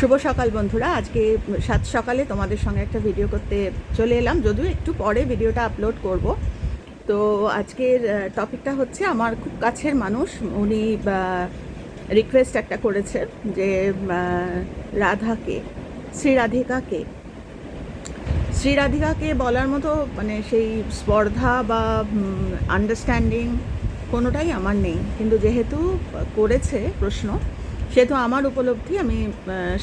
শুভ সকাল বন্ধুরা। আজকে সাত সকালে তোমাদের সঙ্গে একটা ভিডিও করতে চলে এলাম। যদিও একটু পরে ভিডিওটা আপলোড করব। তো আজকের টপিকটা হচ্ছে আমার খুব কাছের মানুষ। উনি রিকোয়েস্ট একটা করেছে যে রাধাকে শ্রীরাধিকাকে শ্রীরাধিকাকে বলার মতো মানে সেই স্পর্ধা বা আন্ডারস্ট্যান্ডিং কোনোটাই আমার নেই। কিন্তু যেহেতু করেছে প্রশ্ন সেহেতু আমার উপলব্ধি, আমি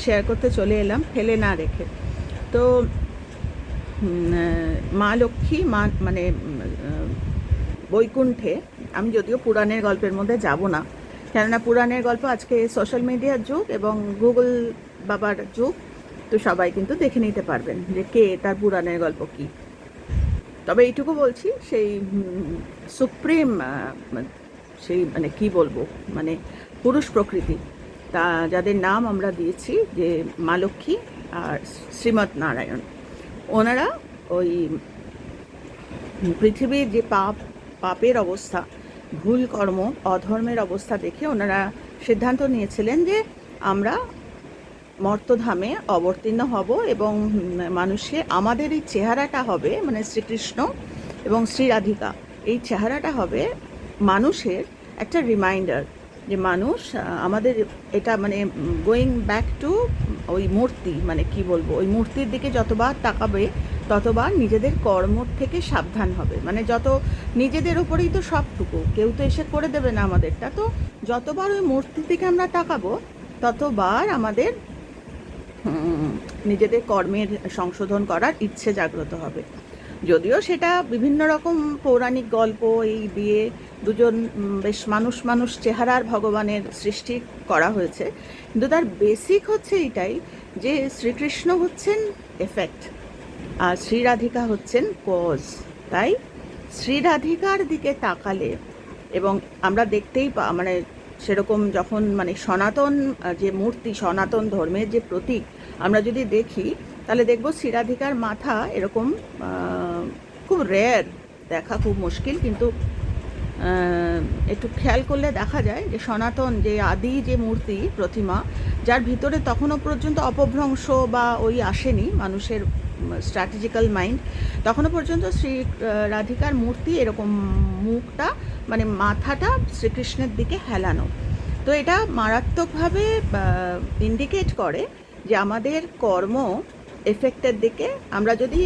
শেয়ার করতে চলে এলাম, ফেলে না রেখে। তো মা লক্ষ্মী, মা মানে বৈকুণ্ঠে আমি যদিও পুরাণের গল্পের মধ্যে যাব না, কেননা পুরাণের গল্প আজকে সোশ্যাল মিডিয়ার যুগ এবং গুগল বাবার যুগ, তো সবাই কিন্তু দেখে নিতে পারবেন যে কে তার পুরাণের গল্প কি। তবে এইটুকু বলছি, সেই সুপ্রিম সেই মানে কি বলব মানে পুরুষ প্রকৃতি। তা যাদের নাম আমরা দিয়েছি, যে মা লক্ষ্মী আর শ্রীমৎ নারায়ণ, ওনারা ওই পৃথিবীর যে পাপ, পাপের অবস্থা, ভুল কর্ম, অধর্মের অবস্থা দেখে ওনারা সিদ্ধান্ত নিয়েছিলেন যে আমরা মর্তধামে অবতীর্ণ হব এবং মানুষে আমাদের এই চেহারাটা হবে মানে শ্রীকৃষ্ণ এবং শ্রীরাধিকা, এই চেহারাটা হবে মানুষের একটা রিমাইন্ডার যে মানুষ আমাদের এটা মানে গোয়িং ব্যাক টু ওই মূর্তি মানে কি বলব, ওই মূর্তির দিকে যতবার তাকাবে, ততবার নিজেদের কর্ম থেকে সাবধান হবে। মানে যত নিজেদের ওপরেই তো সবটুকু, কেউ তো এসে করে দেবে না আমাদেরটা। তো যতবার ওই মূর্তির দিকে আমরা তাকাবো, ততবার আমাদের নিজেদের কর্মের সংশোধন করার ইচ্ছে জাগ্রত হবে। যদিও সেটা বিভিন্ন রকম পৌরাণিক গল্প, এই দিয়ে দুজন বেশ মানুষ মানুষ চেহারার ভগবানের সৃষ্টি করা হয়েছে। কিন্তু তার বেসিক হচ্ছে এটাই যে শ্রীকৃষ্ণ হচ্ছেন এফেক্ট আর শ্রীরাধিকা হচ্ছেন কজ তাই শ্রীরাধিকার দিকে তাকালে এবং আমরা দেখতেই পা মানে সেরকম যখন মানে সনাতন যে মূর্তি, সনাতন ধর্মের যে প্রতীক, আমরা যদি দেখি তাহলে দেখব শ্রীরাধিকার মাথা এরকম খুব রেয়ার দেখা, খুব মুশকিল, কিন্তু একটু খেয়াল করলে দেখা যায় যে সনাতন যে আদি যে মূর্তি, প্রতিমা, যার ভিতরে তখনও পর্যন্ত অপভ্রংশ বা ওই আসেনি মানুষের স্ট্র্যাটেজিক্যাল মাইন্ড তখনও পর্যন্ত শ্রী রাধিকার মূর্তি এরকম মুখটা মানে মাথাটা শ্রীকৃষ্ণের দিকে হেলানো। তো এটা মারাত্মকভাবে ইন্ডিকেট করে যে আমাদের কর্ম এফেক্টের দিকে আমরা যদি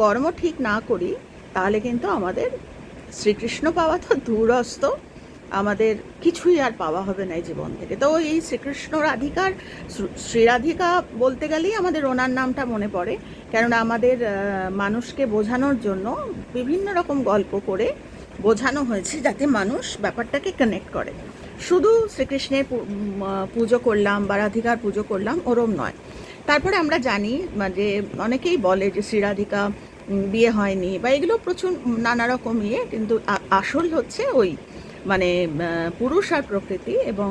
কর্ম ঠিক না করি, তাহলে কিন্তু আমাদের শ্রীকৃষ্ণ পাওয়া তো দূরস্থ। আমাদের কিছুই আর পাওয়া হবে না এই জীবন থেকে। তো এই শ্রীকৃষ্ণ রাধিকার শ্রীরাধিকা বলতে গেলেই আমাদের ওনার নামটা মনে পড়ে। কেননা আমাদের মানুষকে বোঝানোর জন্য বিভিন্ন রকম গল্প করে বোঝানো হয়েছে যাতে মানুষ ব্যাপারটাকে কানেক্ট করে। শুধু শ্রীকৃষ্ণের পুজো করলাম বা রাধিকার পুজো করলাম, ওরম নয়। তারপরে আমরা জানি মানে যে অনেকেই বলে যে শ্রীরাধিকা বিয়ে হয়নি বা এগুলো প্রচুর নানা রকম ইয়ে কিন্তু আসল হচ্ছে ওই মানে পুরুষ আর প্রকৃতি এবং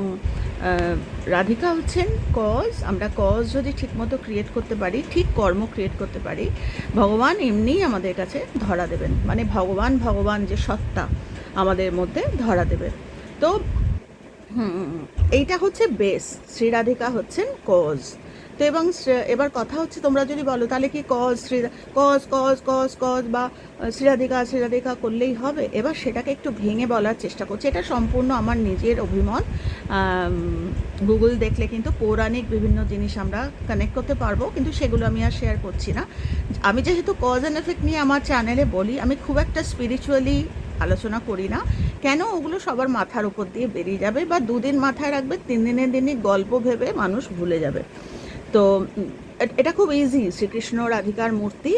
রাধিকা হচ্ছেন কজ আমরা কজ যদি ঠিকমতো ক্রিয়েট করতে পারি, ঠিক কর্ম ক্রিয়েট করতে পারি, ভগবান এমনিই আমাদের কাছে ধরা দেবেন। মানে ভগবান ভগবান যে সত্তা আমাদের মধ্যে ধরা দেবেন। তো এইটা হচ্ছে বেস শ্রী রাধিকা হচ্ছেন কজ তো এবং এবার কথা হচ্ছে তোমরা যদি বলো, তাহলে কি কজ শ্রী কজ কজ কজ কজ বা শ্রীরাধিকা শ্রীরাধিকা করলেই হবে? এবার সেটাকে একটু ভেঙে বলার চেষ্টা করছি। এটা সম্পূর্ণ আমার নিজের অভিমত। গুগল দেখলে কিন্তু পৌরাণিক বিভিন্ন জিনিস আমরা কানেক্ট করতে পারব, কিন্তু সেগুলো আমি আর শেয়ার করছি না। আমি যেহেতু কজ অ্যান্ড এফেক্ট নিয়ে আমার চ্যানেলে বলি, আমি খুব একটা স্পিরিচুয়ালি আলোচনা করি না। কেন? ওগুলো সবার মাথার উপর দিয়ে বেরিয়ে যাবে বা দুদিন মাথায় রাখবে, তিন দিনের দিনই গল্প ভেবে মানুষ ভুলে যাবে। তো এটা খুব ইজি শ্রীকৃষ্ণ রাধিকার মূর্তি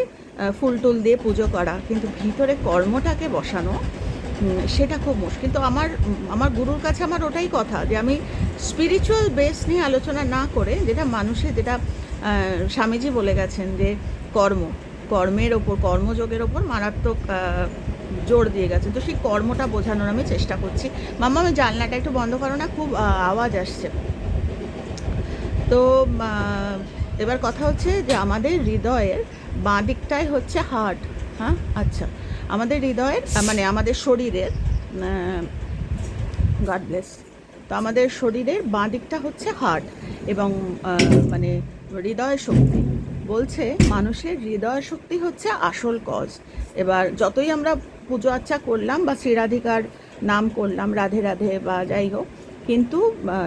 ফুল টুল দিয়ে পুজো করা, কিন্তু ভিতরে কর্মটাকে বসানো সেটা খুব মুশকিল। তো আমার আমার গুরুর কাছে আমার ওটাই কথা, যে আমি স্পিরিচুয়াল বেস নিয়ে আলোচনা না করে, যেটা মানুষের যেটা স্বামীজি বলে গেছেন যে কর্ম, কর্মের ওপর, কর্মযোগের ওপর মারাত্মক জোর দিয়ে গেছেন তো সেই কর্মটা বোঝানোর আমি চেষ্টা করছি। মাম্মা, আমি জানলাটা একটু বন্ধ করো না, খুব আওয়াজ আসছে। তো এবার কথা হচ্ছে যে আমাদের হৃদয়ের বাঁ দিকটাই হচ্ছে হার্ট হ্যাঁ? আচ্ছা আমাদের হৃদয়ের মানে আমাদের শরীরের গড ব্লেস তো আমাদের শরীরের বাঁ দিকটা হচ্ছে হার্ট এবং মানে হৃদয় শক্তি। বলছে মানুষের হৃদয় শক্তি হচ্ছে আসল কজ এবার যতই আমরা পুজো আচ্চা করলাম বা শ্রীরাধিকার নাম করলাম, রাধে রাধে বা যাই হোক কিন্তু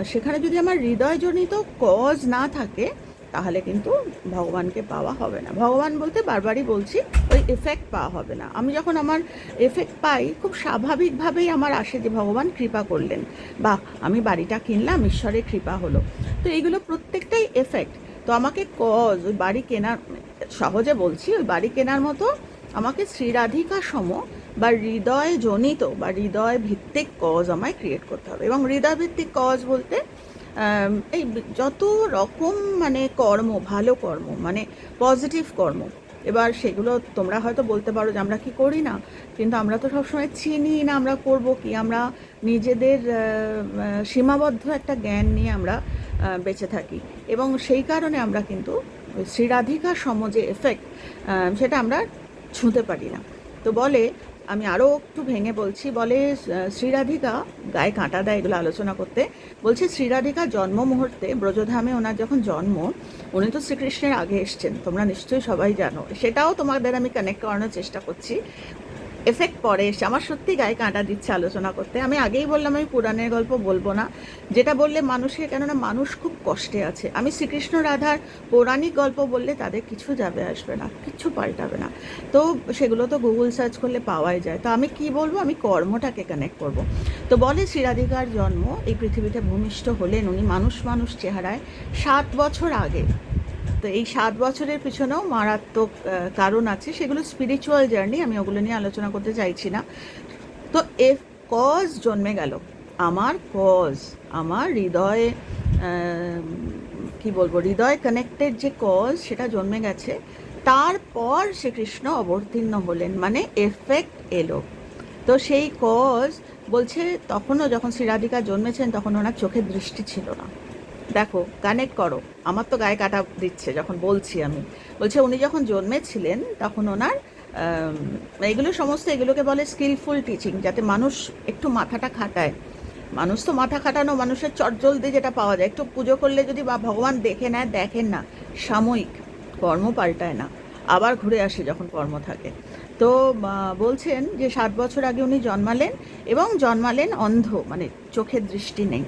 সেখানে যদি আমার হৃদয়জনিত কজ না থাকে, তাহলে কিন্তু ভগবানকে পাওয়া হবে না। ভগবান বলতে বারবারই বলছি, ওই এফেক্ট পাওয়া হবে না। আমি যখন আমার এফেক্ট পাই, খুব স্বাভাবিকভাবেই আমার আসে যে, ভগবান কৃপা করলেন। বা, আমি বাড়িটা কিনলাম, ঈশ্বরের কৃপা হলো। তো এইগুলো প্রত্যেকটাই এফেক্ট তো আমাকে কজ ওই বাড়ি কেনার, সহজে বলছি, ওই বাড়ি কেনার মতো আমাকে শ্রীরাধিকা সম বা হৃদয় জনিত বা হৃদয় ভিত্তিক কজ আমায় ক্রিয়েট করতে হবে। এবং হৃদয় ভিত্তিক কজ বলতে এই যত রকম মানে কর্ম, ভালো কর্ম মানে পজিটিভ কর্ম, এবার সেগুলো তোমরা হয়তো বলতে পারো যে আমরা কি করি না, কিন্তু আমরা তো সবসময় চিনি না আমরা করব কি। আমরা নিজেদের সীমাবদ্ধ একটা জ্ঞান নিয়ে আমরা বেঁচে থাকি। এবং সেই কারণে আমরা কিন্তু শ্রীরাধিকা সম যে এফেক্ট সেটা আমরা ছুঁতে পারি না। তো বলে আমি আরও একটু ভেঙে বলছি, বলে শ্রীরাধিকা গায়ে কাঁটা দেয় এগুলো আলোচনা করতে। বলছে, শ্রীরাধিকা জন্ম মুহূর্তে ব্রজধামে ওনার যখন জন্ম, উনি তো শ্রীকৃষ্ণের আগে এসছেন, তোমরা নিশ্চয়ই সবাই জানো। সেটাও তোমাদের আমি কানেক্ট করানোর চেষ্টা করছি। এফেক্ট পরে এসে, আমার সত্যি গায়ে কাঁটা দিচ্ছে আলোচনা করতে। আমি আগেই বললাম, আমি পুরাণের গল্প বলব না। যেটা বললে মানুষের কেননা মানুষ খুব কষ্টে আছে। আমি শ্রীকৃষ্ণ রাধার পৌরাণিক গল্প বললে তাদের কিছু যাবে, আসবে না, কিছু পাল্টাবে না। তো সেগুলো তো গুগল সার্চ করলে পাওয়াই যায়। তো আমি কি বলব? আমি কর্মটাকে কানেক্ট করব। তো বলে শ্রীরাধিকার জন্ম, এই পৃথিবীতে ভূমিষ্ঠ হলেন উনি। মানুষ মানুষ চেহারায় সাত বছর আগে তো এই সাত বছরের পিছনেও মারাত্মক কারণ আছে। সেগুলো স্পিরিচুয়াল জার্নি আমি ওগুলো নিয়ে আলোচনা করতে চাইছি না। তো এফ কজ জন্মে গেল। আমার কজ আমার হৃদয়ে কি বলব, হৃদয় কানেক্টেড যে কজ সেটা জন্মে গেছে। তারপর শ্রীকৃষ্ণ অবতীর্ণ হলেন মানে এফেক্ট এলো। তো সেই কজ বলছে, তখনও যখন শ্রীরাধিকা জন্মেছেন, তখন ওনার চোখের দৃষ্টি ছিল না। দেখো কানেক্ট করো। আমার তো গায়ে কাটা দিচ্ছে, যখন বলছি আমি। বলছে, উনি যখন জন্মেছিলেন, তখন ওনার এগুলো সমস্ত এগুলোকে বলে স্কিলফুল টিচিং যাতে মানুষ একটু মাথাটা খাটায়। মানুষ তো মাথা খাটানো, মানুষের চটজলদি যেটা পাওয়া যায়। একটু পুজো করলে যদি বা ভগবান দেখে নেয়, দেখেন না, সাময়িক, কর্ম পাল্টায় না। আবার ঘুরে আসে যখন কর্ম থাকে। তো বলছেন যে সাত বছর আগে উনি জন্মালেন এবং জন্মালেন অন্ধ মানে চোখের দৃষ্টি নেই।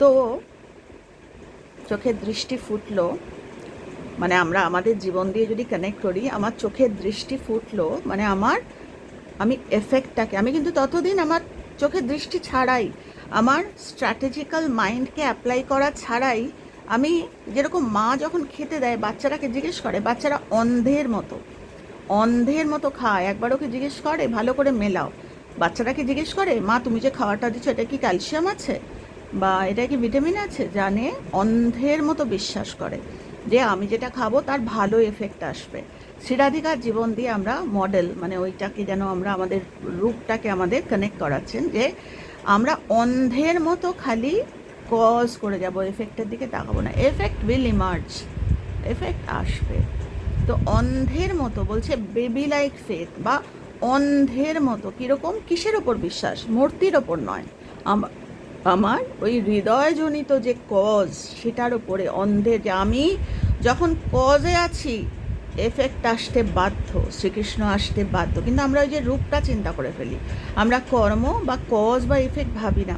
তো চোখের দৃষ্টি ফুটলো মানে আমরা আমাদের জীবন দিয়ে যদি কানেক্ট করি, আমার চোখের দৃষ্টি ফুটলো মানে আমার, আমি এফেক্টটাকে আমি কিন্তু ততদিন আমার চোখের দৃষ্টি ছাড়াই, আমার স্ট্র্যাটেজিক্যাল মাইন্ডকে অ্যাপ্লাই করা ছাড়াই, আমি যেরকম মা যখন খেতে দেয়, বাচ্চারাকে জিজ্ঞেস করে, বাচ্চারা অন্ধের মতো অন্ধের মতো খায়। একবার ওকে জিজ্ঞেস করে, ভালো করে মেলাও। বাচ্চারাকে জিজ্ঞেস করে, মা, তুমি যে খাওয়াটা দিচ্ছ, এটা কি ক্যালসিয়াম আছে? বা এটা কি ভিটামিন আছে? জানে, অন্ধের মতো বিশ্বাস করে যে আমি যেটা খাব তার ভালো এফেক্ট আসবে। শ্রীরাধিকার জীবন দিয়ে আমরা মডেল মানে ওইটাকে যেন আমরা আমাদের রূপটাকে আমাদের কানেক্ট করাচ্ছেন যে আমরা অন্ধের মতো খালি কজ করে যাব এফেক্টের দিকে তাকাবো না। এফেক্ট উইল ইমার্জ এফেক্ট আসবে। তো অন্ধের মতো বলছে বেবি লাইক ফেথ বা অন্ধের মতো কীরকম? কিসের ওপর বিশ্বাস? মূর্তির ওপর নয়। আমার ওই হৃদয়জনিত যে কজ সেটার ওপরে অন্ধের যে আমি যখন কজে আছি এফেক্ট আসতে বাধ্য, শ্রীকৃষ্ণ আসতে বাধ্য। কিন্তু আমরা ওই যে রূপটা চিন্তা করে ফেলি। আমরা কর্ম বা কজ বা এফেক্ট ভাবি না।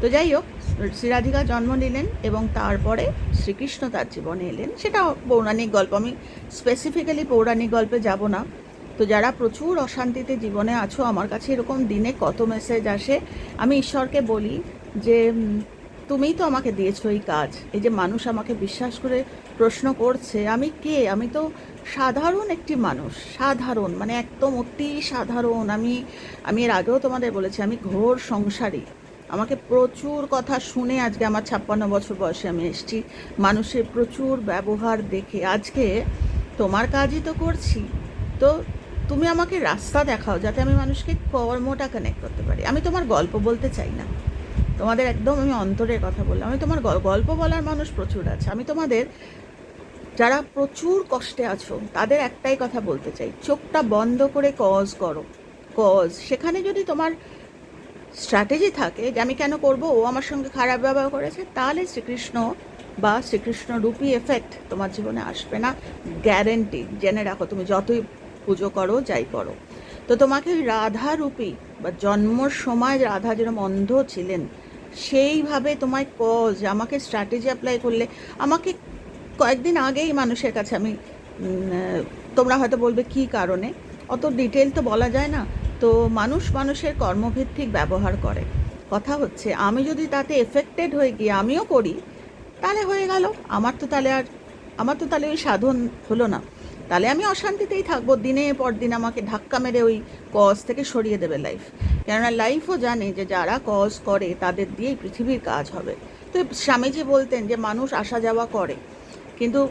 তো যাই হোক শ্রীরাধিকা জন্ম নিলেন এবং তারপরে শ্রীকৃষ্ণ তার জীবনে এলেন। সেটা পৌরাণিক গল্প। আমি স্পেসিফিক্যালি পৌরাণিক গল্পে যাব না। তো যারা প্রচুর অশান্তিতে জীবনে আছো, আমার কাছে এরকম দিনে কত মেসেজ আসে, আমি ঈশ্বরকে বলি যে তুমিই তো আমাকে দিয়েছ এই কাজ। এই যে মানুষ আমাকে বিশ্বাস করে প্রশ্ন করছে, আমি কে? আমি তো সাধারণ একটি মানুষ, সাধারণ মানে একদম অতি সাধারণ। আমি আমি এর আগেও তোমাদের বলেছি, আমি ঘোর সংসারী। আমাকে প্রচুর কথা শুনে আজকে আমার ছাপ্পান্ন বছর বয়সে আমি এসেছি। মানুষের প্রচুর ব্যবহার দেখে আজকে তোমার কাজই তো করছি। তো তুমি আমাকে রাস্তা দেখাও যাতে আমি মানুষকে কর্মটা কানেক্ট করতে পারি। আমি তোমার গল্প বলতে চাই না। তোমাদের একদম আমি অন্তরের কথা বললাম। আমি তোমার গল- গল্প বলার মানুষ প্রচুর আছে। আমি তোমাদের যারা প্রচুর কষ্টে আছো, তাদের একটাই কথা বলতে চাই। চোখটা বন্ধ করে কজ করো। কজ সেখানে যদি তোমার স্ট্র্যাটেজি থাকে যে আমি কেন করব, ও আমার সঙ্গে খারাপ ব্যবহার করেছে, তাহলে শ্রীকৃষ্ণ বা শ্রীকৃষ্ণ রূপী এফেক্ট তোমার জীবনে আসবে না। গ্যারেন্টি জেনে রাখো, তুমি যতই পুজো করো, যাই করো। তো তোমাকে রাধা রূপী বা জন্মর সময় রাধা যেরকম অন্ধ ছিলেন সেইভাবে তোমায় কজ আমাকে স্ট্র্যাটেজি অ্যাপ্লাই করলে, আমাকে কয়েকদিন আগেই মানুষের কাছে আমি তোমরা হয়তো বলবে কী কারণে? অত ডিটেল তো বলা যায় না। তো মানুষ মানুষের কর্মভিত্তিক ব্যবহার করে। কথা হচ্ছে, আমি যদি তাতে এফেক্টেড হয়ে গিয়ে আমিও করি, তাহলে হয়ে গেল। আমার তো তাহলে আর, আমার তো তাহলে ওই সাধন হলো না। তাহলে আমি অশান্তিতেই থাকব। দিনে পর দিন আমাকে ধাক্কা মেরে ওই কজ থেকে সরিয়ে দেবে লাইফ কেননা লাইফও জানে যে যারা কজ করে, তাদের দিয়েই পৃথিবীর কাজ হবে। তো স্বামীজি বলতেন যে, মানুষ আসা যাওয়া করে, কিন্তু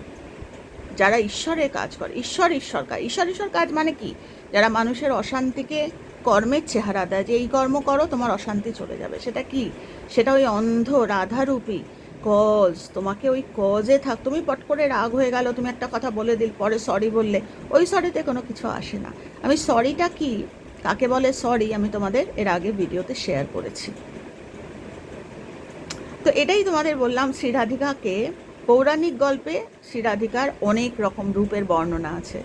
যারা ঈশ্বরের কাজ করে, ঈশ্বর ঈশ্বর কাজ, ঈশ্বর ঈশ্বর কাজ মানে কি? যারা মানুষের অশান্তিকে কর্মের চেহারা দেয়, যে এই কর্ম করো, তোমার অশান্তি চলে যাবে। সেটা কি? সেটা ওই অন্ধ রাধারূপী কজ, তোমাকে ওই কজে থাক, তুমি পট করে রাগ হয়ে গেল, তুমি একটা কথা বলে দিল, পরে সরি বললে, ওই সরিতে কোনো কিছু আসে না। আমি সরিটা কি? কাকে বলে? সরি আমি তোমাদের এর আগে ভিডিওতে শেয়ার করেছি। তো এটাই তোমাদের বললাম শ্রীরাধিকাকে পৌরাণিক গল্পে শ্রীরাধিকার অনেক রকম রূপের বর্ণনা আছে।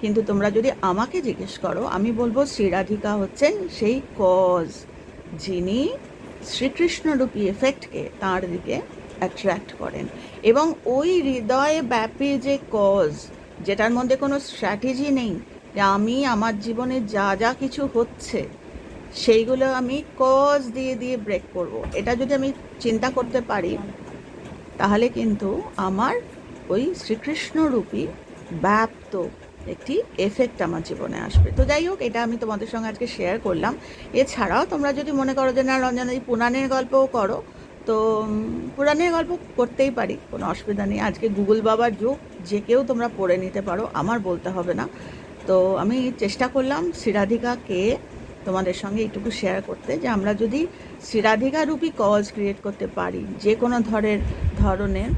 কিন্তু তোমরা যদি আমাকে জিজ্ঞেস করো, আমি বলব শ্রীরাধিকা হচ্ছেন সেই কজ যিনি শ্রীকৃষ্ণরূপী এফেক্টকে তাঁর দিকে অ্যাট্রাক্ট করেন। এবং ওই হৃদয়ে ব্যাপী যে কজ যেটার মধ্যে কোনো স্ট্র্যাটেজি নেই আমি আমার জীবনে যা যা কিছু হচ্ছে, সেইগুলো আমি কজ দিয়ে দিয়ে ব্রেক করব। এটা যদি আমি চিন্তা করতে পারি, তাহলে কিন্তু আমার ওই শ্রীকৃষ্ণরূপী ব্যাপ্ত একটি এফেক্ট আমার জীবনে আসবে। তো যাই হোক, এটা আমি তোমাদের সঙ্গে আজকে শেয়ার করলাম। এছাড়াও তোমরা যদি মনে করো যে, না, রঞ্জনা, এই পুরাণের গল্পও করো, তো পুরাণের গল্প করতেই পারি, কোনো অসুবিধা নেই। আজকে গুগল বাবার যুগ, যে কেউ তোমরা পড়ে নিতে পারো, আমার বলতে হবে না। তো আমি চেষ্টা করলাম শ্রীরাধিকা কে তোমাদের সঙ্গে এইটুকু শেয়ার করতে যে আমরা যদি শ্রীরাধিকা রূপী কজ ক্রিয়েট করতে পারি, যে কোনো ধরের ধরনের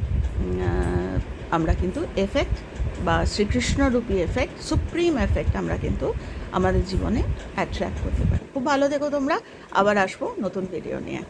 আমরা কিন্তু এফেক্ট বা শ্রীকৃষ্ণরূপী এফেক্ট সুপ্রিম এফেক্ট আমরা কিন্তু আমাদের জীবনে অ্যাট্রাক্ট করতে পারি। খুব ভালো দেখো তোমরা, আবার আসব নতুন ভিডিও নিয়ে।